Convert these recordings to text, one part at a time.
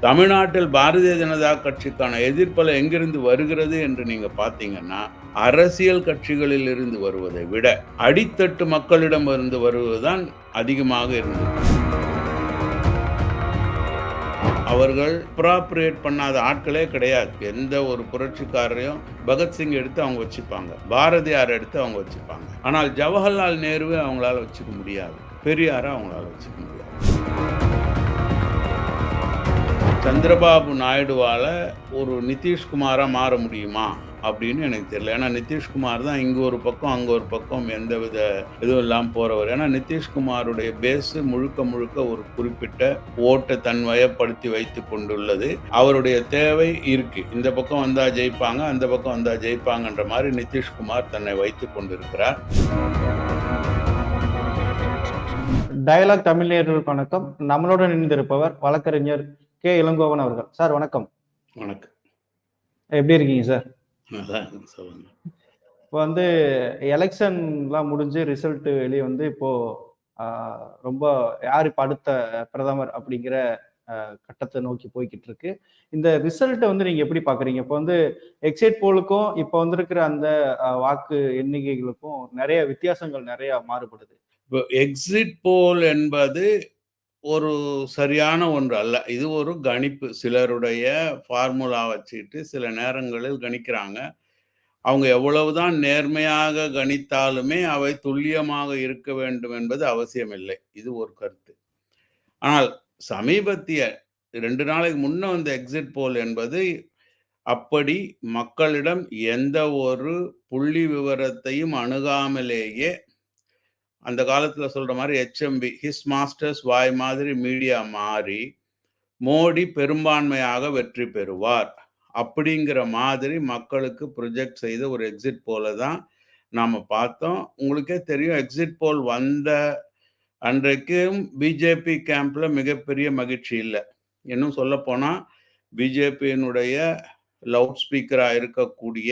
தமிழ்நாட்டில் பாரதிய ஜனதா கட்சிக்கான எதிர்ப்பலை எங்கிருந்து வருகிறது என்று நீங்க பார்த்தீங்கன்னா அரசியல் கட்சிகளில் இருந்து வருவதை விட அடித்தட்டு மக்களிடம் இருந்து வருவதுதான் அதிகமாக இருந்தது. அவர்கள் ப்ராப்ரியேட் பண்ணாத ஆட்களே கிடையாது. எந்த ஒரு புரட்சிக்காரரையும் பகத்சிங் எடுத்து அவங்க வச்சுப்பாங்க. பாரதியார் எடுத்து அவங்க வச்சுப்பாங்க. ஆனால் ஜவஹர்லால் நேருவை அவங்களால வச்சுக்க முடியாது. பெரியாரை அவங்களால வச்சுக்க முடியாது. சந்திரபாபு நாயுடுவால் ஒரு நிதிஷ்குமாராக மாற முடியுமா அப்படின்னு எனக்கு தெரியல. ஏன்னா நிதிஷ்குமார் தான் இங்கே ஒரு பக்கம் அங்கே ஒரு பக்கம் எந்த வித இதுவும் இல்லாமல் போகிறவர் ஏன்னா நிதிஷ்குமாருடைய பேஸு முழுக்க முழுக்க ஒரு குறிப்பிட்ட ஓட்டை தன் வயப்படுத்தி வைத்து கொண்டுள்ளது. அவருடைய தேவை இருக்கு. இந்த பக்கம் வந்தால் ஜெயிப்பாங்க அந்த பக்கம் வந்தால் ஜெயிப்பாங்கன்ற மாதிரி நிதிஷ்குமார் தன்னை வைத்து கொண்டிருக்கிறார். டயலாக் தமிழ் வணக்கம். நம்மளுடன் இணைந்திருப்பவர் வழக்கறிஞர் கே. இளங்கோவன் அவர்கள். சார் வணக்கம். வணக்கம். எப்படி இருக்கீங்க சார்? இப்போ வந்து எலெக்ஷன்லாம் முடிஞ்சு ரிசல்ட் வெளியே வந்து இப்போ ரொம்ப யார் இப்போ அடுத்த பிரதமர் அப்படிங்கிற கட்டத்தை நோக்கி போய்கிட்டு இருக்கு இந்த ரிசல்ட்டை வந்து நீங்க எப்படி பாக்குறீங்க? இப்போ வந்து எக்ஸைட் போலுக்கும் இப்போ வந்திருக்கிற அந்த வாக்கு எண்ணிக்கைகளுக்கும் நிறைய வித்தியாசங்கள் நிறைய மாறுபடுது. இப்போ எக்ஸிட் போல் என்பது ஒரு சரியான ஒன்று அல்ல. இது ஒரு கணிப்பு. சிலருடைய ஃபார்முலா வச்சுட்டு சில நேரங்களில் கணிக்கிறாங்க. அவங்க எவ்வளவுதான் நேர்மையாக கணித்தாலுமே அவை துல்லியமாக இருக்க வேண்டும் என்பது அவசியமில்லை. இது ஒரு கருத்து. ஆனால் சமீபத்திய ரெண்டு நாளைக்கு முன்ன வந்த எக்ஸிட் போல் என்பது அப்படி மக்களிடம் எந்த ஒரு புள்ளி விவரத்தையும் அணுகாமலேயே அந்த காலத்தில் சொல்கிற மாதிரி ஹெச்எம்பி ஹிஸ் மாஸ்டர்ஸ் வாய் மாதிரி மீடியா மாறி மோடி பெரும்பான்மையாக வெற்றி பெறுவார். அப்படிங்கிற மாதிரி மக்களுக்கு ப்ரொஜெக்ட் செய்த ஒரு எக்ஸிட் போல தான் நாம் பார்த்தோம். உங்களுக்கே தெரியும் எக்ஸிட் போல் வந்த அன்றைக்கும் பிஜேபி கேம்பில் மிகப்பெரிய மகிழ்ச்சி இல்லை. இன்னும் சொல்லப்போனால் பிஜேபியினுடைய லவுட் ஸ்பீக்கராக இருக்கக்கூடிய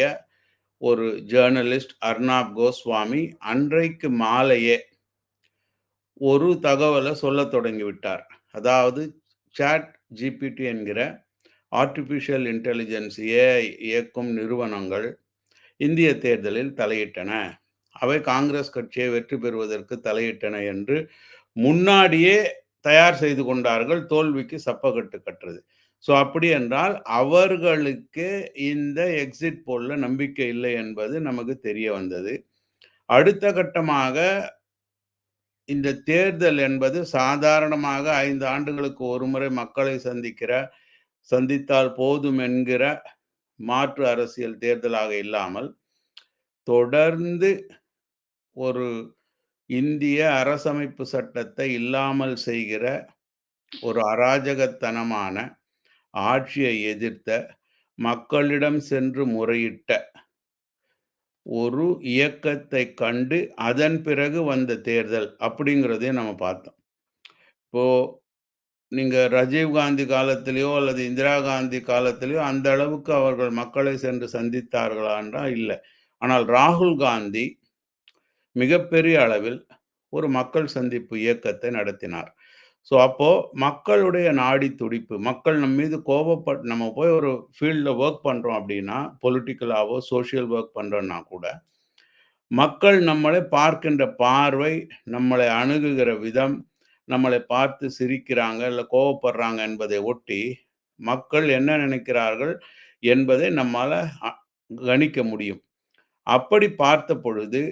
ஒரு ஜேர்னலிஸ்ட் அர்னாப் கோஸ்வாமி அன்றைக்கு மாலையே ஒரு தகவலை சொல்ல தொடங்கிவிட்டார். அதாவது சாட் ஜிபிடி என்கிற ஆர்டிஃபிஷியல் இன்டெலிஜென்ஸ் ஏஐ இயக்கும் நிறுவனங்கள் இந்திய தேர்தலில் தலையிட்டன. அவை காங்கிரஸ் கட்சியை வெற்றி பெறுவதற்கு தலையிட்டன என்று முன்னாடியே தயார் செய்து கொண்டார்கள். தோல்விக்கு சப்பக்கட்டு கட்டுறது ஸோ அப்படி என்றால் அவர்களுக்கு இந்த எக்ஸிட் போலில் நம்பிக்கை இல்லை என்பது நமக்கு தெரிய வந்தது. அடுத்த கட்டமாக இந்த தேர்தல் என்பது சாதாரணமாக ஐந்து ஆண்டுகளுக்கு ஒரு முறை மக்களை சந்திக்கிற சந்தித்தால் போதும் என்கிற மாற்று அரசியல் தேர்தலாக இல்லாமல் தொடர்ந்து ஒரு இந்திய அரசமைப்பு சட்டத்தை இல்லாமல் செய்கிற ஒரு அராஜகத்தனமான ஆட்சியை எதிர்த்த மக்களிடம் சென்று முறையிட்ட ஒரு இயக்கத்தை கண்டு அதன் பிறகு வந்த தேர்தல் அப்படிங்கிறதையும் நம்ம பார்த்தோம். இப்போது நீங்கள் ராஜீவ் காந்தி காலத்திலேயோ அல்லது இந்திரா காந்தி காலத்திலேயோ அந்த அளவுக்கு அவர்கள் மக்களை சென்று சந்தித்தார்களான்றா இல்லை. ஆனால் ராகுல் காந்தி மிகப்பெரிய அளவில் ஒரு மக்கள் சந்திப்பு இயக்கத்தை நடத்தினார். ஸோ அப்போது மக்களுடைய நாடி துடிப்பு மக்கள் நம்ம மீது கோபப்பட்டு நம்ம போய் ஒரு ஃபீல்டில் ஒர்க் பண்ணுறோம் அப்படின்னா பொலிட்டிக்கலாவோ சோஷியல் ஒர்க் பண்ணுறோன்னா கூட மக்கள் நம்மளை பார்க்கின்ற பார்வை நம்மளை அணுகுகிற விதம் நம்மளை பார்த்து சிரிக்கிறாங்க இல்லை கோவப்படுறாங்க என்பதை ஒட்டி மக்கள் என்ன நினைக்கிறார்கள் என்பதை நம்மால் கணிக்க முடியும். அப்படி பார்த்த பொழுது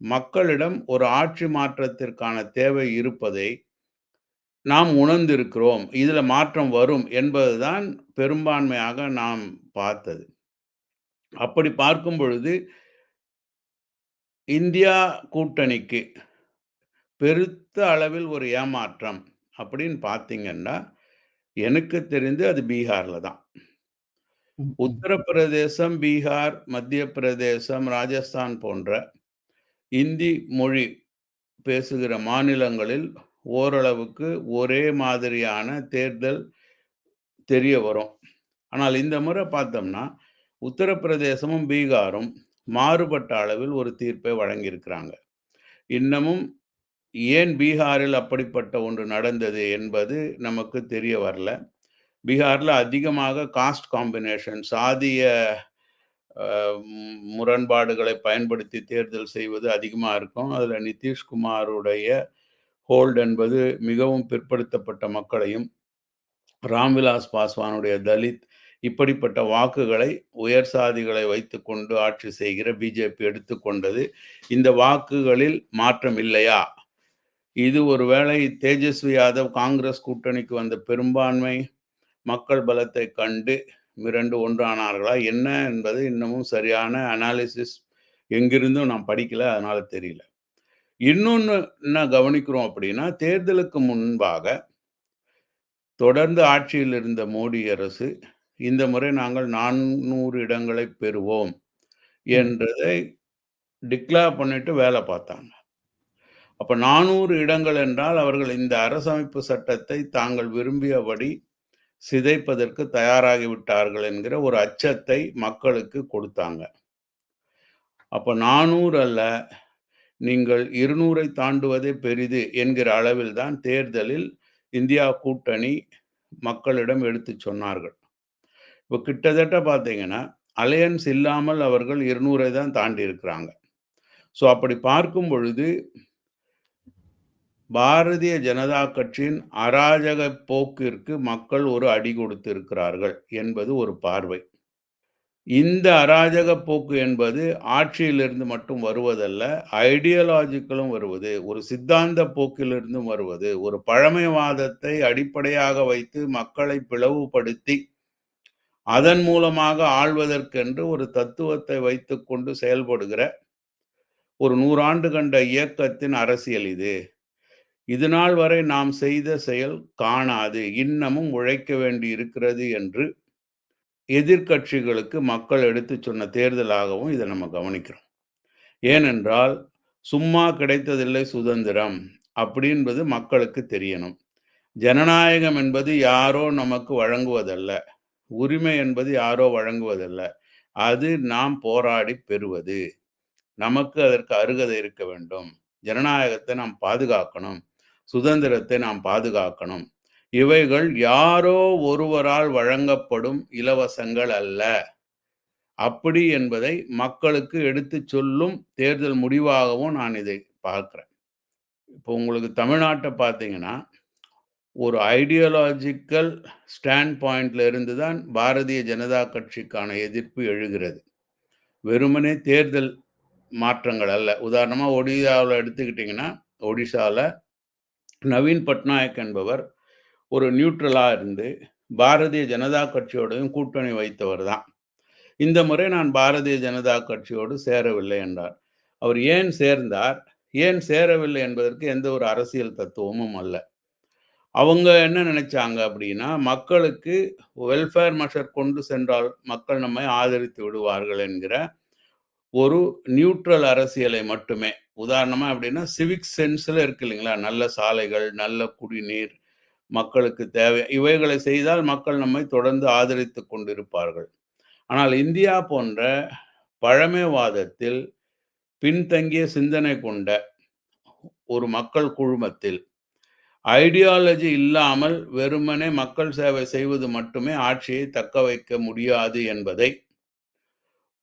மக்களிடம் ஒரு ஆட்சி மாற்றத்திற்கான தேவை இருப்பதை நாம் உணர்ந்திருக்கிறோம் இதில் மாற்றம் வரும் என்பதுதான் பெரும்பான்மையாக நாம் பார்த்தது. அப்படி பார்க்கும் பொழுது இந்தியா கூட்டணிக்கு பெருத்த அளவில் ஒரு ஏமாற்றம் அப்படின்னு பார்த்தீங்கன்னா எனக்கு தெரிந்து அது பீகாரில் தான். உத்தரப்பிரதேசம் பீகார் மத்திய பிரதேசம் ராஜஸ்தான் போன்ற இந்தி மொழி பேசுகிற மாநிலங்களில் ஓரளவுக்கு ஒரே மாதிரியான தேர்தல் தெரிய வரும். ஆனால் இந்த முறை பார்த்தோம்னா உத்தரப்பிரதேசமும் பீகாரும் மாறுபட்ட அளவில் ஒரு தீர்ப்பை வழங்கியிருக்கிறாங்க. இன்னமும் ஏன் பீகாரில் அப்படிப்பட்ட ஒன்று நடந்தது என்பது நமக்கு தெரிய வரல. பீகாரில் அதிகமாக காஸ்ட் காம்பினேஷன் சாதிய முரண்பாடுகளை பயன்படுத்தி தேர்தல் செய்வது அதிகமாக இருக்கும். அதில் நிதிஷ்குமாருடைய ஹோல்ட் என்பது மிகவும் பிற்படுத்தப்பட்ட மக்களையும், ராம்விலாஸ் பாஸ்வானுடைய தலித் இப்படிப்பட்ட வாக்குகளை உயர் சாதிகளை வைத்துக்கொண்டு ஆட்சி செய்கிற பிஜேபி எடுத்துக்கொண்டது. இந்த வாக்குகளில் மாற்றம் இல்லையா? இது ஒருவேளை தேஜஸ்வி யாதவ் காங்கிரஸ் கூட்டணிக்கு வந்த பெரும்பான்மை மக்கள் பலத்தை கண்டு மிரண்டு ஒன்றானார்களா? என்ன என்பது இன்னமும் சரியான அனாலிசிஸ் எங்கிருந்தும் நான் படிக்கல. அதனால் தெரியல. இன்னொன்னு என்ன கவனிக்கிறோம் அப்படின்னா, தேர்தலுக்கு முன்பாக தொடர்ந்து ஆட்சியில் இருந்த மோடி அரசு, இந்த முறை நாங்கள் 400 இடங்களை பெறுவோம். என்றதை டிக்ளேர் பண்ணிட்டு வேல பார்த்தாங்க. அப்ப 400 இடங்கள் என்றால், அவர்கள் இந்த அரசமைப்பு சட்டத்தை தாங்கள் விரும்பியபடி சிதைப்பதற்கு தயாராகி விட்டார்கள் என்கிற ஒரு அச்சத்தை மக்களுக்கு கொடுத்தாங்க. அப்ப 400 அல்ல, நீங்கள் 200ஐ தாண்டுவதே பெரிது என்கிற அளவில் தான் தேர்தலில் இந்தியா கூட்டணி மக்களிடம் எடுத்துச் சொன்னார்கள். இப்போ கிட்டத்தட்ட பார்த்தீங்கன்னா, அலையன்ஸ் இல்லாமல் அவர்கள் 200ஐ தான் தாண்டியிருக்கிறாங்க. ஸோ அப்படி பார்க்கும் பொழுது பாரதிய ஜனதா கட்சியின் அராஜக போக்கிற்கு மக்கள் ஒரு அடி கொடுத்திருக்கிறார்கள் என்பது ஒரு பார்வை. இந்த அராஜக போக்கு என்பது ஆட்சியிலிருந்து மட்டும் வருவதல்ல, ஐடியாலஜிக்கலும் வருவது, ஒரு சித்தாந்த போக்கிலிருந்தும் வருவது, ஒரு பழமைவாதத்தை அடிப்படையாக வைத்து மக்களை பிளவுபடுத்தி, அதன் மூலமாக ஆள்வதற்கென்று ஒரு தத்துவத்தை வைத்துக்கொண்டு செயல்படுகிற ஒரு நூறாண்டு கண்ட இயக்கத்தின் அரசியல் இது. இதுநாள் வரை நாம் செய்த செயல் காணாது. இன்னமும் உழைக்க வேண்டி இருக்கிறது என்று எதிர்க்கட்சிகளுக்கு மக்கள் எடுத்துச் சொன்ன தேர்தலாகவும் இதை நம்ம கவனிக்கிறோம். ஏனென்றால், சும்மா கிடைத்ததில்லை சுதந்திரம் அப்படின்றது மக்களுக்கு தெரியணும். ஜனநாயகம் என்பது யாரோ நமக்கு வழங்குவதல்ல. உரிமை என்பது யாரோ வழங்குவதல்ல. அது நாம் போராடி பெறுவது. நமக்கு அதற்கு அருகதை இருக்க வேண்டும். ஜனநாயகத்தை நாம் பாதுகாக்கணும். சுதந்திரத்தை நாம் பாதுகாக்கணும். இவைகள் யாரோ ஒருவரால் வழங்கப்படும் இலவசங்கள் அல்ல. அப்படி என்பதை மக்களுக்கு எடுத்துச் சொல்லும் தேர்தல் முடிவாகவும் நான் இதை பார்க்குறேன் இப்போ உங்களுக்கு தமிழ்நாட்டை பார்த்தீங்கன்னா, ஒரு ஐடியாலாஜிக்கல் ஸ்டாண்ட் பாயிண்ட்ல இருந்து தான் பாரதிய ஜனதா கட்சிக்கான எதிர்ப்பு எழுகிறது. வெறுமனே தேர்தல் மாற்றங்கள் அல்ல. உதாரணமாக ஒடிசாவில் எடுத்துக்கிட்டிங்கன்னா ஒடிசாவில் நவீன் பட்நாயக் என்பவர் ஒரு நியூட்ரலாக இருந்து பாரதிய ஜனதா கட்சியோடையும் கூட்டணி வைத்தவர் தான். இந்த முறை நான் பாரதிய ஜனதா கட்சியோடு சேரவில்லை என்றார். அவர் ஏன் சேர்ந்தார்? ஏன் சேரவில்லை என்பதற்கு எந்த ஒரு அரசியல் தத்துவமும் அல்ல. அவங்க என்ன நினைச்சாங்க அப்படின்னா, மக்களுக்கு வெல்ஃபேர் மெஷர் கொண்டு சென்றால் மக்கள் நம்மை ஆதரித்து விடுவார்கள் என்கிற ஒரு நியூட்ரல் அரசியலை மட்டுமே. உதாரணமாக அப்படின்னா சிவிக் சென்ஸில் இருக்கு இல்லைங்களா? நல்ல சாலைகள், நல்ல குடிநீர், மக்களுக்கு தேவை இவைகளை செய்தால் மக்கள் நம்மை தொடர்ந்து ஆதரித்து கொண்டிருப்பார்கள். ஆனால் இந்தியா போன்ற பழமைவாதத்தில் பின்தங்கிய சிந்தனை கொண்ட ஒரு மக்கள் குழுமத்தில் ஐடியாலஜி இல்லாமல் வெறுமனே மக்கள் சேவை செய்வது மட்டுமே ஆட்சியை தக்க வைக்க முடியாது என்பதை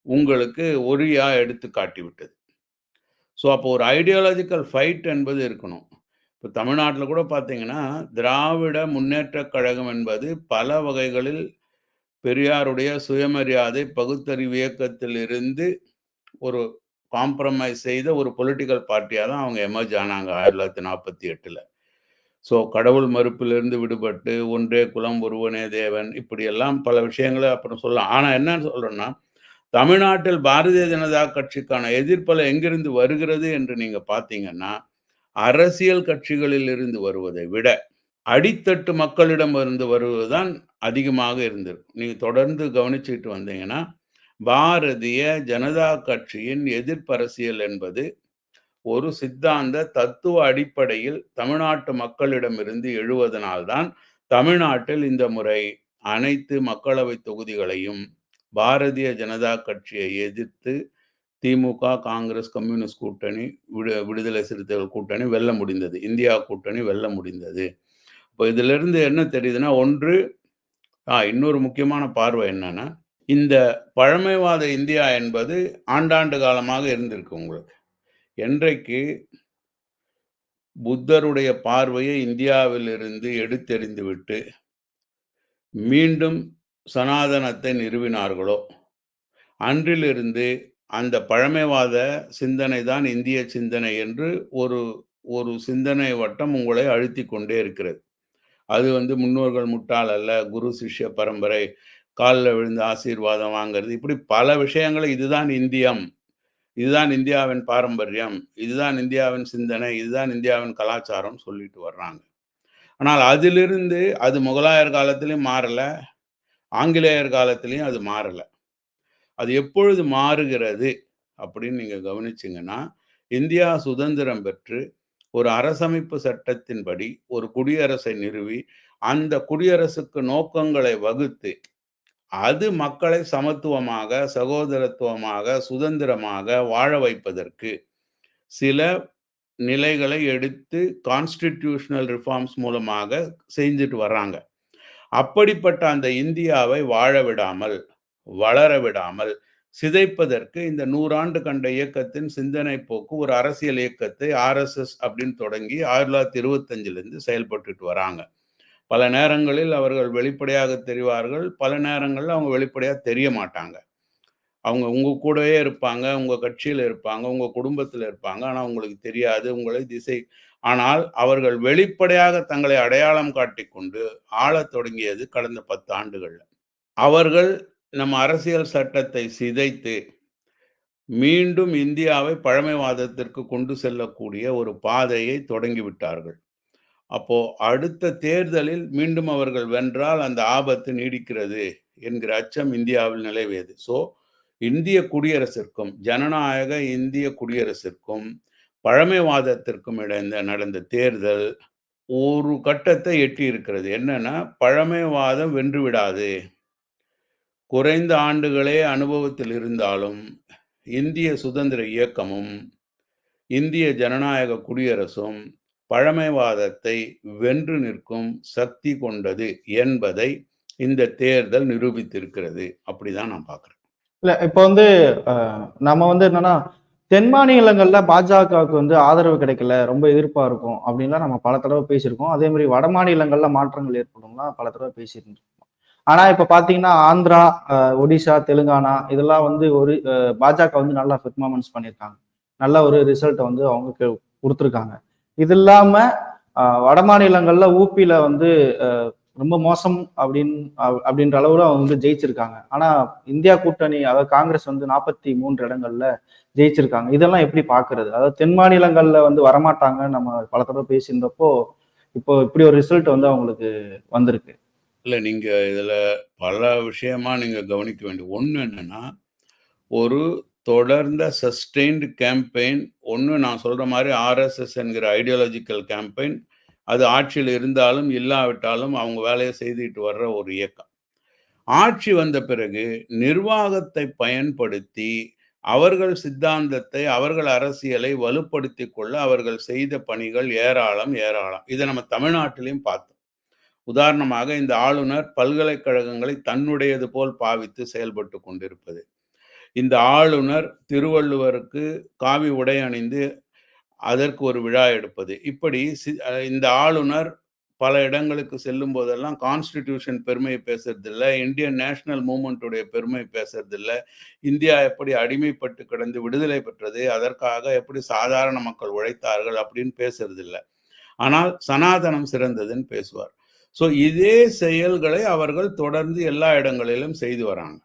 உங்களுக்கு ஒரியா எடுத்து காட்டிவிட்டது. ஸோ அப்போ ஒரு ஐடியாலஜிக்கல் ஃபைட் என்பது இருக்கணும். இப்போ தமிழ்நாட்டில் கூட பார்த்தீங்கன்னா, திராவிட முன்னேற்றக் கழகம் என்பது பல வகைகளில் பெரியாருடைய சுயமரியாதை, பகுத்தறிவு இயக்கத்தில் இருந்து ஒரு காம்ப்ரமைஸ் செய்த ஒரு பொலிட்டிக்கல் பார்ட்டியாக தான் அவங்க எமர்ஜ் ஆனாங்க 1948ல. ஸோ கடவுள் மறுப்பிலிருந்து விடுபட்டு, ஒன்றே குலம் ஒருவனே தேவன் இப்படியெல்லாம் பல விஷயங்களை அப்புறம் சொல்லலாம். ஆனால் என்னன்னு சொல்கிறேன்னா தமிழ்நாட்டில் பாரதிய ஜனதா கட்சிக்கான எதிர்ப்பலை எங்கிருந்து வருகிறது என்று நீங்கள் பார்த்தீங்கன்னா, அரசியல் கட்சிகளில் இருந்து வருவதை விட, அடித்தட்டு மக்களிடம் இருந்து வருவதுதான் அதிகமாக இருந்திருக்கும். நீங்கள் தொடர்ந்து கவனிச்சுட்டு வந்தீங்கன்னா, பாரதிய ஜனதா கட்சியின் எதிர்ப்பரசியல் என்பது ஒரு சித்தாந்த தத்துவ அடிப்படையில் தமிழ்நாட்டு மக்களிடமிருந்து எழுவதனால்தான் தமிழ்நாட்டில் இந்த முறை அனைத்து மக்களவை தொகுதிகளையும் பாரதிய ஜனதா கட்சியை எதிர்த்து திமுக, காங்கிரஸ், கம்யூனிஸ்ட் கூட்டணி, விடு விடுதலை சிறுத்தைகள் கூட்டணி வெல்ல முடிந்தது. இந்தியா கூட்டணி வெல்ல முடிந்தது. இப்போ இதிலிருந்து என்ன தெரியுதுன்னா, ஒன்று ஆ இன்னொரு முக்கியமான பார்வை என்னன்னா, இந்த பழமைவாத இந்தியா என்பது ஆண்டாண்டு காலமாக இருந்திருக்கு உங்களுக்கு. என்றைக்கு புத்தருடைய பார்வையை இந்தியாவிலிருந்து எடுத்தெறிந்துவிட்டு, மீண்டும் சனாதனத்தை நிறுவினார்களோ, அன்றிலிருந்து அந்த பழமைவாத சிந்தனை தான் இந்திய சிந்தனை என்று ஒரு ஒரு சிந்தனை வட்டம் உங்களை அழுத்தி கொண்டே இருக்கிறது. அது வந்து முன்னோர்கள் முட்டாள் அல்ல, குரு சிஷ்ய பரம்பரை, காலில் விழுந்து ஆசீர்வாதம் வாங்குறது, இப்படி பல விஷயங்களை இதுதான் இந்தியம். இதுதான் இந்தியாவின் பாரம்பரியம். இதுதான் இந்தியாவின் சிந்தனை. இதுதான் இந்தியாவின் கலாச்சாரம் சொல்லிட்டு வர்றாங்க. ஆனால் அதிலிருந்து அது முகலாயர் காலத்திலையும் மாறலை ஆங்கிலேயர் காலத்திலையும் அது மாறலை அது எப்பொழுது மாறுகிறது அப்படின்னு நீங்கள் கவனிச்சிங்கன்னா இந்தியா சுதந்திரம் பெற்று ஒரு அரசமைப்பு சட்டத்தின்படி ஒரு குடியரசை நிறுவி, அந்த குடியரசுக்கு நோக்கங்களை வகுத்து, அது மக்களை சமத்துவமாக, சகோதரத்துவமாக, சுதந்திரமாக வாழ வைப்பதற்கு சில நிலைகளை எடுத்து கான்ஸ்டிடியூஷனல் ரிஃபார்ம்ஸ் மூலமாக செஞ்சுட்டு வர்றாங்க. அப்படிப்பட்ட அந்த இந்தியாவை வாழ விடாமல், வளர விடாமல், சிதைப்பதற்கு இந்த நூறாண்டு கண்ட இயக்கத்தின் சிந்தனை போக்கு ஒரு அரசியல் இயக்கத்தை ஆர்எஸ்எஸ் அப்படின்னு தொடங்கி 1925லிருந்து செயல்பட்டுட்டு வராங்க. பல நேரங்களில் அவர்கள் வெளிப்படையாக தெரிவார்கள். பல நேரங்களில் அவங்க வெளிப்படையாக தெரிய மாட்டாங்க. அவங்க உங்கள் கூடவே இருப்பாங்க. உங்கள் கட்சியில் இருப்பாங்க. உங்கள் குடும்பத்தில் இருப்பாங்க. ஆனால் உங்களுக்கு தெரியாது. உங்களை திசை ஆனால் அவர்கள் வெளிப்படையாக தங்களை அடையாளம் காட்டிக்கொண்டு ஆளத் தொடங்கியது கடந்த பத்து ஆண்டுகளில் அவர்கள் நம்ம அரசியல் சட்டத்தை சிதைத்து, மீண்டும் இந்தியாவை பழமைவாதத்திற்கு கொண்டு செல்லக்கூடிய ஒரு பாதையை தொடங்கிவிட்டார்கள். அப்போ அடுத்த தேர்தலில் மீண்டும் அவர்கள் வென்றால் அந்த ஆபத்து நீடிக்கிறது என்கிற அச்சம் இந்தியாவில் நிலவியது. ஸோ இந்திய குடியரசிற்கும், ஜனநாயக இந்திய குடியரசிற்கும், பழமைவாதத்திற்கும் இடைந்த நடந்த தேர்தல் ஒரு கட்டத்தை எட்டியிருக்கிறது. என்னன்னா, பழமைவாதம் வென்று விடாது. குறைந்த ஆண்டுகளே அனுபவத்தில் இருந்தாலும், இந்திய சுதந்திர இயக்கமும், இந்திய ஜனநாயக குடியரசும் பழமைவாதத்தை வென்று நிற்கும் சக்தி கொண்டது என்பதை இந்த தேர்தல் நிரூபித்திருக்கிறது. அப்படிதான் நான் பார்க்குறேன் இல்லை இப்போ வந்து நம்ம வந்து என்னன்னா, தென் மாநிலங்களில் பாஜகவுக்கு வந்து ஆதரவு கிடைக்கல, ரொம்ப எதிர்ப்பாக இருக்கும் அப்படின்லாம் நம்ம பல தடவை பேசியிருக்கோம். அதே மாதிரி வட மாநிலங்களில் மாற்றங்கள் ஏற்படும்லாம் பல தடவை பேசியிருந்தோம் ஆனா இப்ப பார்த்தீங்கன்னா, ஆந்திரா, ஒடிசா ஒடிஷா, தெலுங்கானா இதெல்லாம் வந்து ஒரு பாஜக வந்து நல்லா பெர்ஃபார்மன்ஸ் பண்ணியிருக்காங்க. நல்ல ஒரு ரிசல்ட்டை வந்து அவங்க கொடுத்துருக்காங்க இது இல்லாம வட மாநிலங்கள்ல ஊபில வந்து ரொம்ப மோசம் அப்படின்னு அப்படின்ற அளவுல அவங்க வந்து ஜெயிச்சிருக்காங்க. ஆனா இந்தியா கூட்டணி அதாவது காங்கிரஸ் வந்து 43 இடங்கள்ல ஜெயிச்சிருக்காங்க. இதெல்லாம் எப்படி பார்க்கறது அதாவது தென் மாநிலங்கள்ல வந்து வரமாட்டாங்கன்னு நம்ம பல தடவை பேசியிருந்தப்போ, இப்போ இப்படி ஒரு ரிசல்ட் வந்து அவங்களுக்கு வந்திருக்கு. இல்லை நீங்கள் இதில் பல விஷயமா நீங்கள் கவனிக்க வேண்டிய ஒன்று என்னென்னா ஒரு தொடர்ந்த சஸ்டெயின்டு கேம்பெயின் ஒன்று நான் சொல்கிற மாதிரி ஆர்எஸ்எஸ் என்கிற ஐடியாலஜிக்கல் கேம்பெயின் அது ஆட்சியில் இருந்தாலும், இல்லாவிட்டாலும் அவங்க வேலையை செய்துட்டு வர்ற ஒரு இயக்கம். ஆட்சி வந்த பிறகு நிர்வாகத்தை பயன்படுத்தி, அவர்கள் சித்தாந்தத்தை, அவர்கள் அரசியலை வலுப்படுத்திக் கொள்ள அவர்கள் செய்த பணிகள் ஏராளம், ஏராளம். இதை நம்ம தமிழ்நாட்டிலையும் பார்த்தோம். உதாரணமாக இந்த ஆளுநர் பல்கலைக்கழகங்களை தன்னுடையது போல் பாவித்து செயல்பட்டு கொண்டிருப்பது. இந்த ஆளுநர் திருவள்ளுவருக்கு காவி உடை அணிந்து அதற்கு ஒரு விழா எடுப்பது. இப்படி சி இந்த ஆளுநர் பல இடங்களுக்கு செல்லும் போதெல்லாம் கான்ஸ்டிடியூஷன் பெருமையை பேசுறதில்ல. இந்தியன் நேஷனல் மூமெண்ட்டுடைய பெருமை பேசுறதில்ல. இந்தியா எப்படி அடிமைப்பட்டு கிடந்து விடுதலை பெற்றது, அதற்காக எப்படி சாதாரண மக்கள் உழைத்தார்கள் அப்படின்னு பேசுறதில்ல. ஆனால் சனாதனம் சிறந்ததுன்னு பேசுவார். ஸோ இதே செயல்களை அவர்கள் தொடர்ந்து எல்லா இடங்களிலும் செய்து வராங்க.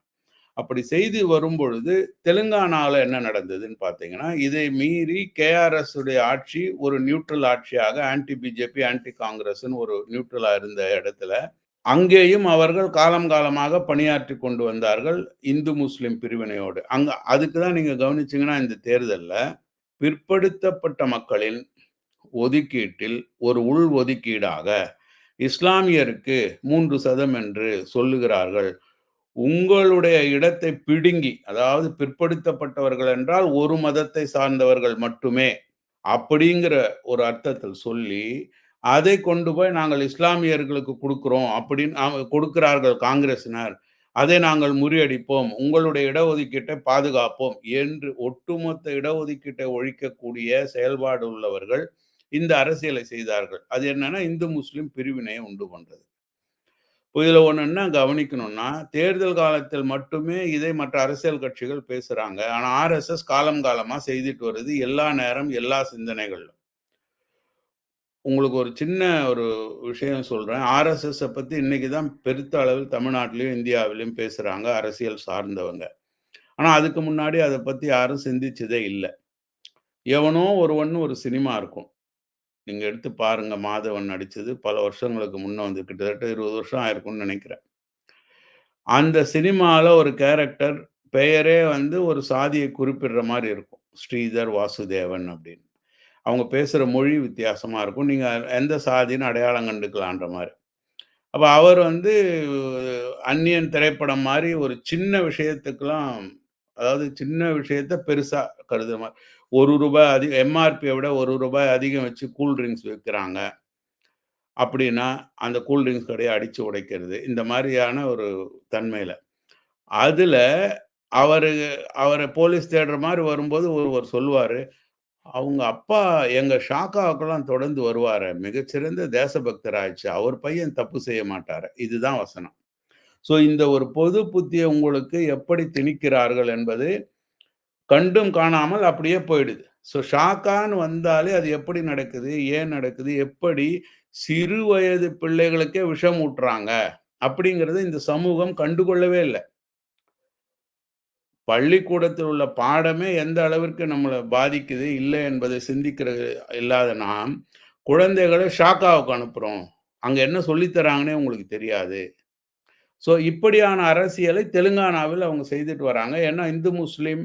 அப்படி செய்து வரும்பொழுது தெலுங்கானாவில் என்ன நடந்ததுன்னு பார்த்தீங்கன்னா, இதை மீறி கேஆர்எஸ் உடைய ஆட்சி ஒரு நியூட்ரல் ஆட்சியாக ஆன்டி பிஜேபி, ஆன்டி காங்கிரஸ்ன்னு ஒரு நியூட்ரலாக இருந்த இடத்துல, அங்கேயும் அவர்கள் காலம் காலமாக பணியாற்றி கொண்டு வந்தார்கள். இந்து, முஸ்லிம் பிரிவினையோடு. அங்கே அதுக்கு தான் நீங்கள் கவனிச்சிங்கன்னா இந்த தேர்தலில் பிற்படுத்தப்பட்ட மக்களின் ஒதுக்கீட்டில் ஒரு உள் ஒதுக்கீடாக இஸ்லாமியருக்கு மூன்று சதம் என்று சொல்லுகிறார்கள். உங்களுடைய இடத்தை பிடுங்கி, அதாவது பிற்படுத்தப்பட்டவர்கள் என்றால் ஒரு மதத்தை சார்ந்தவர்கள் மட்டுமே அப்படிங்கிற ஒரு அர்த்தத்தில் சொல்லி, அதை கொண்டு போய் நாங்கள் இஸ்லாமியர்களுக்கு கொடுக்குறோம் அப்படின்னு கொடுக்கிறார்கள் காங்கிரசினர். அதை நாங்கள் முறியடிப்போம். உங்களுடைய இடஒதுக்கீட்டை பாதுகாப்போம் என்று ஒட்டுமொத்த இடஒதுக்கீட்டை ஒழிக்கக்கூடிய செயல்பாடு உள்ளவர்கள் இந்த அரசியலை செய்தார்கள். அது என்னன்னா இந்து, முஸ்லீம் பிரிவினையை உண்டு பண்றது. இதில் இதுல என்ன கவனிக்கணும்னா, தேர்தல் காலத்தில் மட்டுமே இதை மற்ற அரசியல் கட்சிகள் பேசுகிறாங்க ஆனால் ஆர்எஸ்எஸ் காலம் காலமாக செய்துட்டு வருது. எல்லா நேரம், எல்லா சிந்தனைகளிலும் உங்களுக்கு ஒரு சின்ன ஒரு விஷயம் சொல்கிறேன் ஆர்எஸ்எஸ்ஸை பற்றி இன்னைக்கு தான் பெருத்த அளவில் தமிழ்நாட்டிலையும் இந்தியாவிலையும் பேசுகிறாங்க அரசியல் சார்ந்தவங்க. ஆனால் அதுக்கு முன்னாடி அதை பற்றி யாரும் சிந்திச்சதே இல்லை எவனோ ஒருவன் ஒரு சினிமா இருக்கும். நீங்க எடுத்து பாருங்க. மாதவன் நடித்தது பல வருஷங்களுக்கு முன்ன வந்து கிட்டத்தட்ட 20 வருஷம் ஆயிருக்கும்னு நினைக்கிறேன் அந்த சினிமாவில் ஒரு கேரக்டர் பெயரே வந்து ஒரு சாதியை குறிப்பிடுற மாதிரி இருக்கும். ஸ்ரீதர் வாசுதேவன் அப்படின்னு. அவங்க பேசுற மொழி வித்தியாசமா இருக்கும். நீங்க எந்த சாதின்னு அடையாளம் கண்டுக்கலான்ற மாதிரி அப்போ அவர் வந்து அந்நியன் திரைப்படம் மாதிரி ஒரு சின்ன விஷயத்துக்கெல்லாம் அதாவது சின்ன விஷயத்த பெருசா கருதுற மாதிரி ஒரு ரூபாய் அதிக எம்ஆர்பியை விட ஒரு ரூபாய் அதிகம் வச்சு கூல் விற்கிறாங்க அப்படின்னா, அந்த கூல் கடையை அடித்து உடைக்கிறது. இந்த மாதிரியான ஒரு தன்மையில் அதில் அவரு அவரை போலீஸ் தேடுற மாதிரி வரும்போது ஒருவர் சொல்லுவார் "அவங்க அப்பா எங்கள் ஷாக்காவுக்கெல்லாம் தொடர்ந்து வருவார் மிகச்சிறந்த தேசபக்தராச்சு. அவர் பையன் தப்பு செய்ய மாட்டார் இதுதான் வசனம். ஸோ இந்த ஒரு பொது புத்தியை உங்களுக்கு எப்படி திணிக்கிறார்கள் என்பது கண்டும் காணாமல் அப்படியே போயிடுது. ஸோ ஷாக்கான்னு வந்தாலே அது எப்படி நடக்குது? ஏன் நடக்குது? எப்படி சிறு வயது பிள்ளைகளுக்கே விஷம் ஊட்டுறாங்க? அப்படிங்கிறத இந்த சமூகம் கண்டுகொள்ளவே இல்லை பள்ளிக்கூடத்தில் உள்ள பாடமே எந்த அளவிற்கு நம்மளை பாதிக்குது, இல்லை என்பதை சிந்திக்கிறது இல்லாத நாம், குழந்தைகளை ஷாக்காவுக்கு அனுப்புகிறோம் அங்கே என்ன சொல்லித்தராங்கன்னே உங்களுக்கு தெரியாது. ஸோ இப்படியான அரசியலை தெலுங்கானாவில் அவங்க செய்துட்டு வராங்க. ஏன்னா இந்து, முஸ்லீம்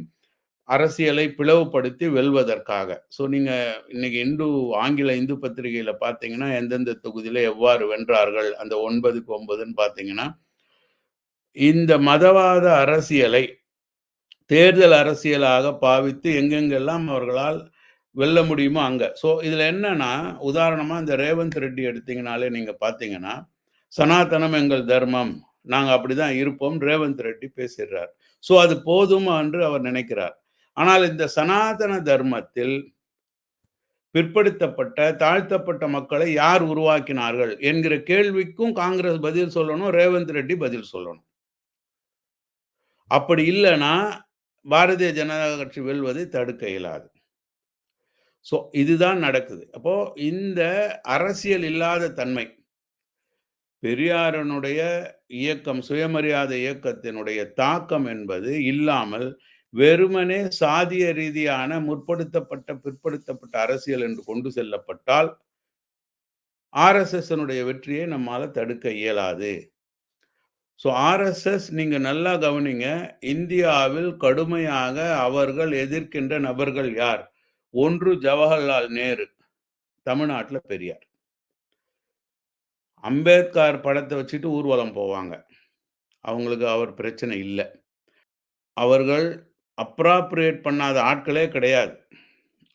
அரசியலை பிளவுபடுத்தி வெல்வதற்காக. ஸோ நீங்க இன்னைக்கு இந்து ஆங்கில இந்து பத்திரிகையில பார்த்தீங்கன்னா, எந்தெந்த தொகுதியில எவ்வாறு வென்றார்கள், அந்த 9க்கு 9ன்னு பார்த்தீங்கன்னா, இந்த மதவாத அரசியலை தேர்தல் அரசியலாக பாவித்து எங்கெங்கெல்லாம் அவர்களால் வெல்ல முடியுமோ அங்கே ஸோ இதில் என்னன்னா, உதாரணமாக இந்த ரேவந்த் ரெட்டி எடுத்தீங்கனாலே நீங்கள் பார்த்தீங்கன்னா, சனாதனம் எங்கள் தர்மம். நாங்க அப்படிதான் இருப்போம். ரேவந்த் ரெட்டி பேசிடுறார். ஸோ அது போதுமா என்று அவர் நினைக்கிறார். ஆனால் இந்த சனாதன தர்மத்தில் பிற்படுத்தப்பட்ட, தாழ்த்தப்பட்ட மக்களை யார் உருவாக்கினார்கள் என்கிற கேள்விக்கும் காங்கிரஸ் பதில் சொல்லணும். ரேவந்த் ரெட்டி பதில் சொல்லணும். அப்படி இல்லைன்னா பாரதிய ஜனதா கட்சி வெல்வதை தடுக்க இயலாது. ஸோ இதுதான் நடக்குது. அப்போ இந்த அரசியல் இல்லாத தன்மை பெரியாரனுடைய இயக்கம், சுயமரியாதை இயக்கத்தினுடைய தாக்கம் என்பது இல்லாமல், வெறுமனே சாதிய ரீதியான முற்படுத்தப்பட்ட, பிற்படுத்தப்பட்ட அரசியல் என்று கொண்டு செல்லப்பட்டால் ஆர்எஸ்எஸ்னுடைய வெற்றியை நம்மால் தடுக்க இயலாது. ஸோ ஆர்எஸ்எஸ் நீங்கள் நல்லா கவனிங்க. இந்தியாவில் கடுமையாக அவர்கள் எதிர்க்கின்ற நபர்கள் யார்? ஒன்று ஜவஹர்லால் நேரு. தமிழ்நாட்டில் பெரியார். அம்பேத்கர் படத்தை வச்சுட்டு ஊர்வலம் போவாங்க. அவங்களுக்கு அவர் பிரச்சனை இல்லை அவர்கள் அப்ராப்ரியேட் பண்ணாத ஆட்களே கிடையாது.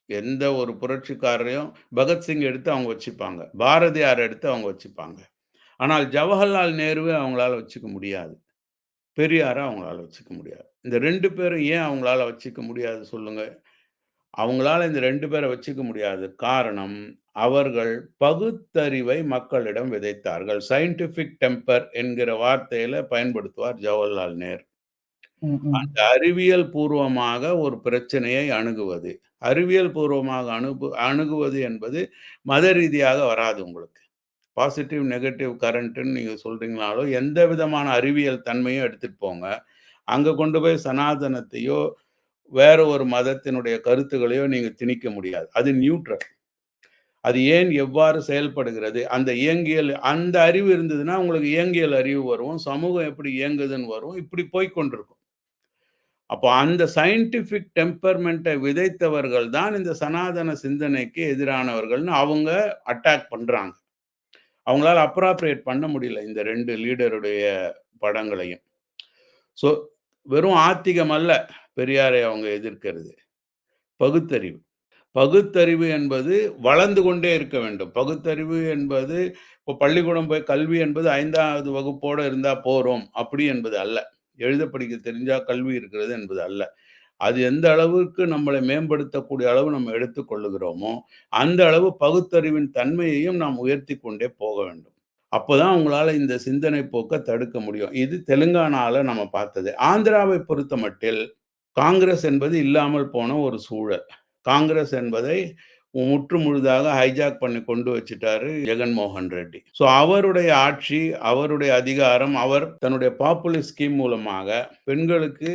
எந்த ஒரு புரட்சிக்காரரையும் பகத்சிங் எடுத்து அவங்க வச்சுப்பாங்க. பாரதியார் எடுத்து அவங்க வச்சுப்பாங்க. ஆனால் ஜவஹர்லால் நேருவே அவங்களால வச்சுக்க முடியாது. பெரியாரை அவங்களால வச்சுக்க முடியாது. இந்த ரெண்டு பேரும் ஏன் அவங்களால வச்சுக்க முடியாது சொல்லுங்க? அவங்களால இந்த ரெண்டு பேரை வச்சுக்க முடியாது. காரணம், அவர்கள் பகுத்தறிவை மக்களிடம் விதைத்தார்கள். சயின்டிஃபிக் டெம்பர் என்கிற வார்த்தையில பயன்படுத்துவார் ஜவஹர்லால் நேரு. அந்த அறிவியல் பூர்வமாக ஒரு பிரச்சனையை அணுகுவது. அறிவியல் பூர்வமாக அணுகு அணுகுவது என்பது மத ரீதியாக வராது உங்களுக்கு. பாசிட்டிவ், நெகட்டிவ் கரண்ட்டுன்னு நீங்கள் சொல்கிறீங்களாலோ எந்த விதமான அறிவியல் தன்மையும் எடுத்துகிட்டு போங்க. அங்கே கொண்டு போய் சனாதனத்தையோ, வேற ஒரு மதத்தினுடைய கருத்துக்களையோ நீங்கள் திணிக்க முடியாது. அது நியூட்ரல். அது ஏன், எவ்வாறு செயல்படுகிறது? அந்த இயங்கியல் அந்த அறிவு இருந்ததுன்னா, உங்களுக்கு இயங்கியல் அறிவு வரும். சமூகம் எப்படி இயங்குதுன்னு வரும். இப்படி போய்க்கொண்டிருக்கும் அப்போ அந்த சயின்டிஃபிக் டெம்பர்மெண்ட்டை விதைத்தவர்கள் தான் இந்த சனாதன சிந்தனைக்கு எதிரானவர்கள்னு அவங்க அட்டாக் பண்ணுறாங்க அவங்களால அப்ராப்ரியேட் பண்ண முடியல இந்த ரெண்டு லீடருடைய படங்களையும். ஸோ வெறும் ஆத்திகம் அல்ல பெரியாரை அவங்க எதிர்க்கிறது. பகுத்தறிவு. பகுத்தறிவு என்பது வளர்ந்து கொண்டே இருக்க வேண்டும். பகுத்தறிவு என்பது இப்போ பள்ளிக்கூடம் போய் கல்வி என்பது ஐந்தாவது வகுப்போடு இருந்தால் போகிறோம் அப்படி என்பது அல்ல. எழுத படிக்க தெரிஞ்சால் கல்வி இருக்கிறது என்பது அல்ல. அது எந்த அளவுக்கு நம்மளை மேம்படுத்தக்கூடிய அளவு நம்ம எடுத்துக்கொள்ளுகிறோமோ அந்த அளவு பகுத்தறிவின் தன்மையையும் நாம் உயர்த்தி கொண்டே போக வேண்டும். அப்போதான் உங்களால் இந்த சிந்தனை போக்க தடுக்க முடியும். இது தெலுங்கானாவில் நம்ம பார்த்தது. ஆந்திராவை பொறுத்தமட்டில் காங்கிரஸ் என்பது இல்லாமல் போன ஒரு சூழல். காங்கிரஸ் என்பதை முற்று முழுதாக ஹைஜாக் பண்ணி கொண்டு வச்சுட்டாரு ஜெகன்மோகன் ரெட்டி. ஸோ அவருடைய ஆட்சி, அவருடைய அதிகாரம், அவர் தன்னுடைய பாப்புலர் ஸ்கீம் மூலமாக பெண்களுக்கு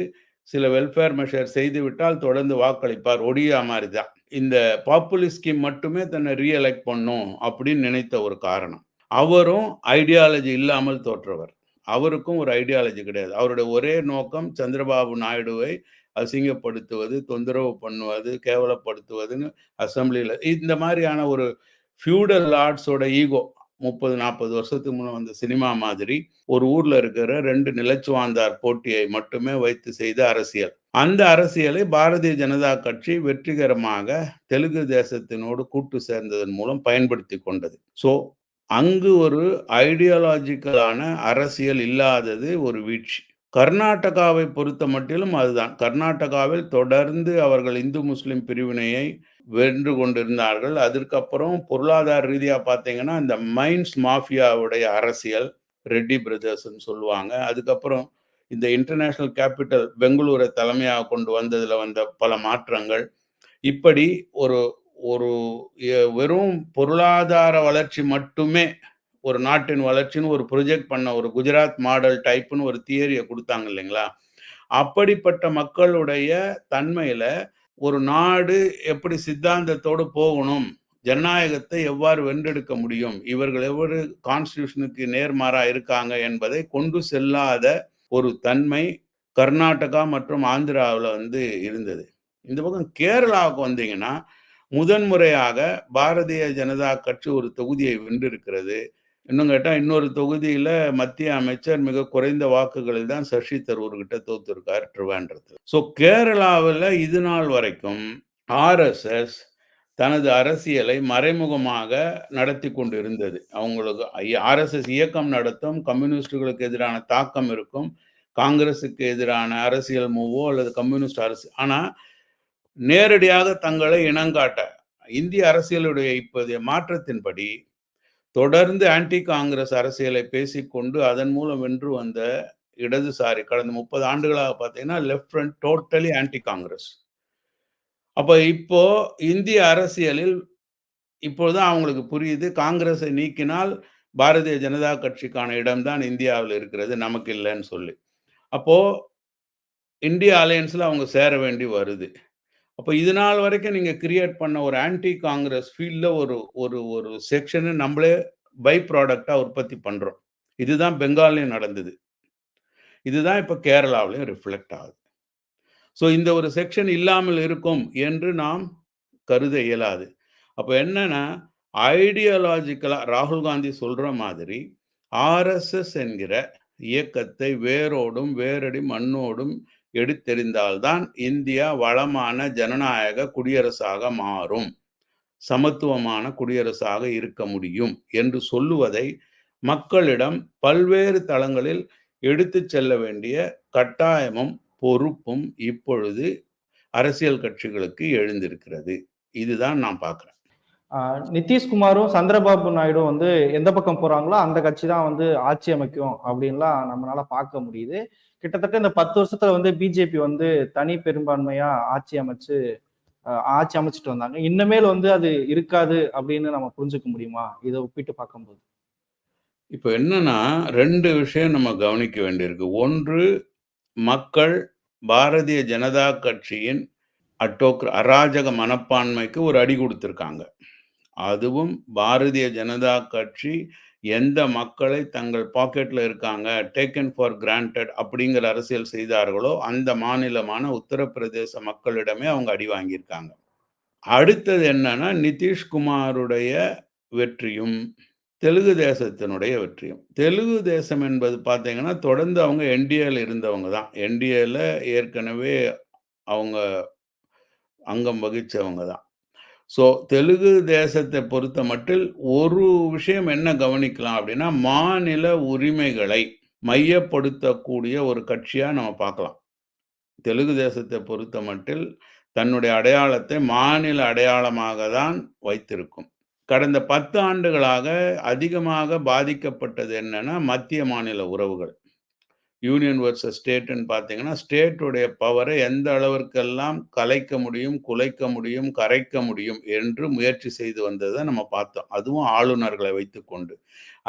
சில வெல்ஃபேர் மெஷர் செய்துவிட்டால் தொடர்ந்து வாக்களிப்பார். ஒடியா மாதிரி தான். இந்த பாப்புலர் ஸ்கீம் மட்டுமே தன்னை ரீஎலெக்ட் பண்ணும் அப்படின்னு நினைத்த ஒரு காரணம். அவரும் ஐடியாலஜி இல்லாமல் தோற்றவர். அவருக்கும் ஒரு ஐடியாலஜி கிடையாது. அவருடைய ஒரே நோக்கம் சந்திரபாபு நாயுடுவை அசிங்கப்படுத்துவது, தொந்தரவு பண்ணுவது, கேவலப்படுத்துவதுன்னு அசம்பிளியில் இந்த மாதிரியான ஒரு ஃபியூடல் லார்ட்ஸோட ஈகோ 30, 40 வருஷத்துக்கு முன்ன வந்த சினிமா மாதிரி ஒரு ஊரில் இருக்கிற ரெண்டு நிலச்சுவாந்தார் போட்டியை மட்டுமே வைத்து செய்த அரசியல். அந்த அரசியலை பாரதிய ஜனதா கட்சி வெற்றிகரமாக தெலுங்கு தேசத்தினோடு கூட்டு சேர்ந்ததன் மூலம் பயன்படுத்தி கொண்டது. ஸோ அங்கு ஒரு ஐடியாலாஜிக்கலான அரசியல் இல்லாதது ஒரு வீழ்ச்சி. கர்நாடகாவை பொறுத்தமட்டிலும் அதுதான். கர்நாடகாவில் தொடர்ந்து அவர்கள் இந்து, முஸ்லிம் பிரிவினையை வென்று கொண்டிருந்தார்கள். அதற்கப்புறம் பொருளாதார ரீதியாக பார்த்தீங்கன்னா, இந்த மைன்ஸ் மாஃபியாவுடைய அரசியல் ரெட்டி பிரதர்ஸ்ன்னு சொல்லுவாங்க. அதுக்கப்புறம் இந்த இன்டர்நேஷ்னல் கேப்பிட்டல் பெங்களூரை தலைமையாக கொண்டு வந்ததில் வந்த பல மாற்றங்கள். இப்படி ஒரு ஒரு வெறும் பொருளாதார வளர்ச்சி மட்டுமே ஒரு நாட்டின் வளர்ச்சின்னு ஒரு ப்ரொஜெக்ட் பண்ண ஒரு குஜராத் மாடல் டைப்புன்னு ஒரு தியரியை கொடுத்தாங்க இல்லைங்களா? அப்படிப்பட்ட மக்களுடைய தன்மையில ஒரு நாடு எப்படி சித்தாந்தத்தோடு போகணும், ஜனநாயகத்தை எவ்வாறு வென்றெடுக்க முடியும், இவர்கள் எவ்வளவு கான்ஸ்டியூஷனுக்கு நேர்மாறா இருக்காங்க என்பதை கொண்டு செல்லாத ஒரு தன்மை கர்நாடகா மற்றும் ஆந்திராவில் வந்து இருந்தது. இந்த பக்கம் கேரளாவுக்கு வந்தீங்கன்னா, முதன் முறையாக பாரதிய ஜனதா கட்சி ஒரு தொகுதியை வென்றிருக்கிறது. இன்னும் கேட்டால் இன்னொரு தொகுதியில் மத்திய அமைச்சர் மிக குறைந்த வாக்குகளில் தான் சசி தரூர் தோத்துருக்கார் தோத்துருக்காரு ஸோ கேரளாவில் இது நாள் வரைக்கும் ஆர்எஸ்எஸ் தனது அரசியலை மறைமுகமாக நடத்தி கொண்டு இருந்தது அவங்களுக்கு ஆர்எஸ்எஸ் இயக்கம் நடத்தும், கம்யூனிஸ்டுகளுக்கு எதிரான தாக்கம் இருக்கும். காங்கிரஸுக்கு எதிரான அரசியல் மூவோ அல்லது கம்யூனிஸ்ட் அரசு ஆனால் நேரடியாக தங்களை இனங்காட்ட இந்திய அரசியலுடைய இப்போதைய மாற்றத்தின்படி தொடர்ந்து ஆன்டி காங்கிரஸ் அரசியலை பேசிக்கொண்டு அதன் மூலம் வென்று வந்த இடதுசாரி கடந்த 30 ஆண்டுகளாக பார்த்தீங்கன்னா, left front totally anti Congress. அப்போ இப்போ இந்திய அரசியலில் இப்போதுதான் அவங்களுக்கு புரியுது, காங்கிரஸை நீக்கினால் பாரதிய ஜனதா கட்சிக்கான இடம்தான் இந்தியாவில் இருக்கிறது, நமக்கு இல்லைன்னு சொல்லி. அப்போது இந்தியா அலையன்ஸில் அவங்க சேர வேண்டி வருது. அப்போ இது நாள் வரைக்கும் நீங்கள் கிரியேட் பண்ண ஒரு ஆன்டி காங்கிரஸ் ஃபீல்டில் ஒரு ஒரு ஒரு செக்ஷனை நம்மளே பை ப்ராடக்டாக உற்பத்தி பண்ணுறோம் இதுதான் பெங்கால்லையும் நடந்தது. இதுதான் இப்போ கேரளாவிலையும் ரிஃப்ளெக்ட் ஆகுது. ஸோ இந்த ஒரு செக்ஷன் இல்லாமல் இருக்கும் என்று நாம் கருத இயலாது. அப்போ என்னென்னா ஐடியாலாஜிக்கலாக ராகுல் காந்தி சொல்கிற மாதிரி ஆர்எஸ்எஸ் என்கிற இயக்கத்தை வேரோடும், வேரடி மண்ணோடும் எடுத்தெறிந்தால் தான் இந்தியா வளமான ஜனநாயக குடியரசாக மாறும். சமத்துவமான குடியரசாக இருக்க முடியும் என்று சொல்லுவதை மக்களிடம் பல்வேறு தளங்களில் எடுத்து செல்ல வேண்டிய கட்டாயமும், பொறுப்பும் இப்பொழுது அரசியல் கட்சிகளுக்கு எழுந்திருக்கிறது. இதுதான் நான் பார்க்குறேன் நிதிஷ்குமாரும், சந்திரபாபு நாயுடும் வந்து எந்த பக்கம் போறாங்களோ, அந்த கட்சி தான் வந்து ஆட்சி அமைக்கும் அப்படின்லாம் நம்மளால பார்க்க முடியுது. கிட்டத்தட்ட இந்த 10 வருஷத்துல வந்து பிஜேபி வந்து தனி பெரும்பான்மையா ஆட்சி அமைச்சு ஆட்சி அமைச்சிட்டு வந்தாங்க. இன்னமேல் வந்து அது இருக்காது அப்படின்னு நம்ம புரிஞ்சுக்க முடியுமா? இதை ஒப்பிட்டு பார்க்கும்போது. இப்போ என்னன்னா, ரெண்டு விஷயம் நம்ம கவனிக்க வேண்டியிருக்கு. ஒன்று மக்கள் பாரதிய ஜனதா கட்சியின் அட்டோக்ர அராஜக மனப்பான்மைக்கு ஒரு அடி கொடுத்துருக்காங்க அதுவும் பாரதிய ஜனதா கட்சி எந்த மக்களை தங்கள் பாக்கெட்டில் இருக்காங்க, டேக்கன் ஃபார் கிராண்டட் அப்படிங்கிற அரசியல் செய்தார்களோ, அந்த மாநிலமான உத்தரப்பிரதேச மக்களிடமே அவங்க அடி வாங்கியிருக்காங்க. அடுத்தது என்னன்னா, நிதிஷ்குமாருடைய வெற்றியும், தெலுங்கு தேசத்தினுடைய வெற்றியும். தெலுங்கு தேசம் என்பது பார்த்தீங்கன்னா, தொடர்ந்து அவங்க என்டிஏல இருந்தவங்க தான். என்டிஏல ஏற்கனவே அவங்க அங்கம் வகிச்சவங்க தான். ஸோ தெலுங்கு தேசத்தை பொறுத்த மட்டில் ஒரு விஷயம் என்ன கவனிக்கலாம் அப்படின்னா, மாநில உரிமைகளை மையப்படுத்தக்கூடிய ஒரு கட்சியாக நம்ம பார்க்கலாம். தெலுங்கு தேசத்தை பொறுத்த மட்டில் தன்னுடைய அடையாளத்தை மாநில அடையாளமாக தான் வைத்திருக்கும். கடந்த 10 ஆண்டுகளாக அதிகமாக பாதிக்கப்பட்டது என்னன்னா, மத்திய மாநில உறவுகள். யூனியன் வர்சஸ் ஸ்டேட்டுன்னு பார்த்தீங்கன்னா, ஸ்டேட்டுடைய பவரை எந்த அளவிற்கெல்லாம் கலைக்க முடியும், குலைக்க முடியும், கரைக்க முடியும் என்று முயற்சி செய்து வந்ததை நம்ம பார்த்தோம். அதுவும் ஆளுநர்களை வைத்துக்கொண்டு.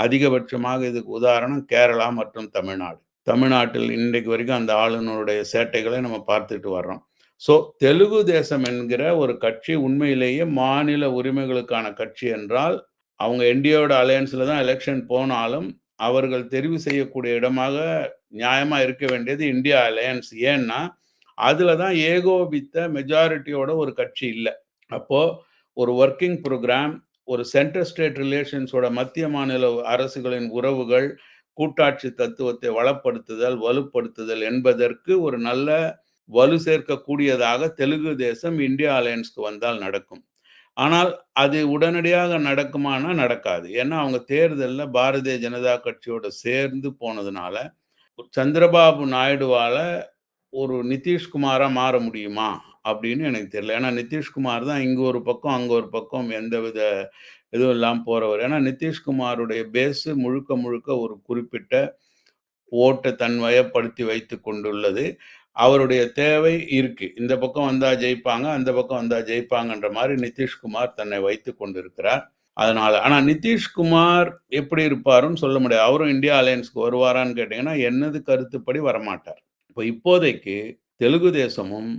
அதிகபட்சமாக இதுக்கு உதாரணம் கேரளா மற்றும் தமிழ்நாடு. தமிழ்நாட்டில் இன்றைக்கு வரைக்கும் அந்த ஆளுநருடைய சேட்டைகளை நம்ம பார்த்துட்டு வர்றோம். ஸோ தெலுங்கு தேசம் என்கிற ஒரு கட்சி உண்மையிலேயே மாநில உரிமைகளுக்கான கட்சி என்றால், அவங்க என்டிஏவோட அலையன்ஸில் தான் எலக்ஷன் போனாலும், அவர்கள் தெரிவு செய்யக்கூடிய இடமாக நியாயமாக இருக்க வேண்டியது இந்தியா அலையன்ஸ். ஏன்னா, அதில் தான் ஏகோபித்த மெஜாரிட்டியோட ஒரு கட்சி இல்லை அப்போது ஒரு ஒர்க்கிங் ப்ரோக்ராம் ஒரு சென்ட்ரல் ஸ்டேட் ரிலேஷன்ஸோட மத்திய மாநில அரசுகளின் உறவுகள், கூட்டாட்சி தத்துவத்தை வளப்படுத்துதல், வலுப்படுத்துதல் என்பதற்கு ஒரு நல்ல வலு சேர்க்கக்கூடியதாக தெலுங்கு தேசம் இந்தியா அலையன்ஸ்க்கு வந்தால் நடக்கும். ஆனால் அது உடனடியாக நடக்குமானா நடக்காது. ஏன்னா, அவங்க தேர்தலில் பாரதிய ஜனதா கட்சியோட சேர்ந்து போனதுனால, சந்திரபாபு நாயுடுவால ஒரு நிதிஷ்குமாராக மாற முடியுமா? அப்படின்னு எனக்கு தெரியல. ஏன்னா, நிதிஷ்குமார் தான் இங்கே ஒரு பக்கம், அங்கே ஒரு பக்கம் எந்தவித இதுவும் இல்லாமல் போகிறவர் ஏன்னா, நிதிஷ்குமாருடைய பேஸு முழுக்க முழுக்க ஒரு குறிப்பிட்ட ஓட்டை தன்வயப்படுத்தி வைத்து கொண்டுள்ளது. அவருடைய தேவை இருக்கு. இந்த பக்கம் வந்தா ஜெயிப்பாங்க, அந்த பக்கம் வந்தா ஜெயிப்பாங்கன்ற மாதிரி நிதிஷ்குமார் தன்னை வைத்து கொண்டிருக்கிறார். அதனால ஆனா நிதிஷ்குமார் எப்படி இருப்பாருன்னு சொல்ல முடியாது. அவரும் இந்தியா அலையன்ஸ்க்கு வருவாரான்னு கேட்டீங்கன்னா, என்னது கருத்துப்படி வரமாட்டார். இப்போ இப்போதைக்கு தெலுங்கு தேசமும்,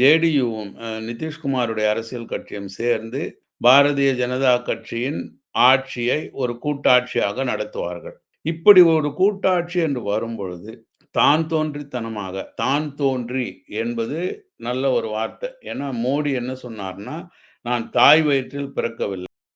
ஜேடியுவும் நிதிஷ்குமாருடைய அரசியல் கட்சியும் சேர்ந்து பாரதிய ஜனதா கட்சியின் ஆட்சியை ஒரு கூட்டாட்சியாக நடத்துவார்கள். இப்படி ஒரு கூட்டாட்சி என்று வரும்பொழுது, தான் தோன்றித்தனமாக, தான் தோன்றி என்பது நல்ல ஒரு வார்த்தை. ஏன்னா, மோடி என்ன சொன்னார்னா, நான் தாய் வயிற்றில் பிறக்கவில்லை.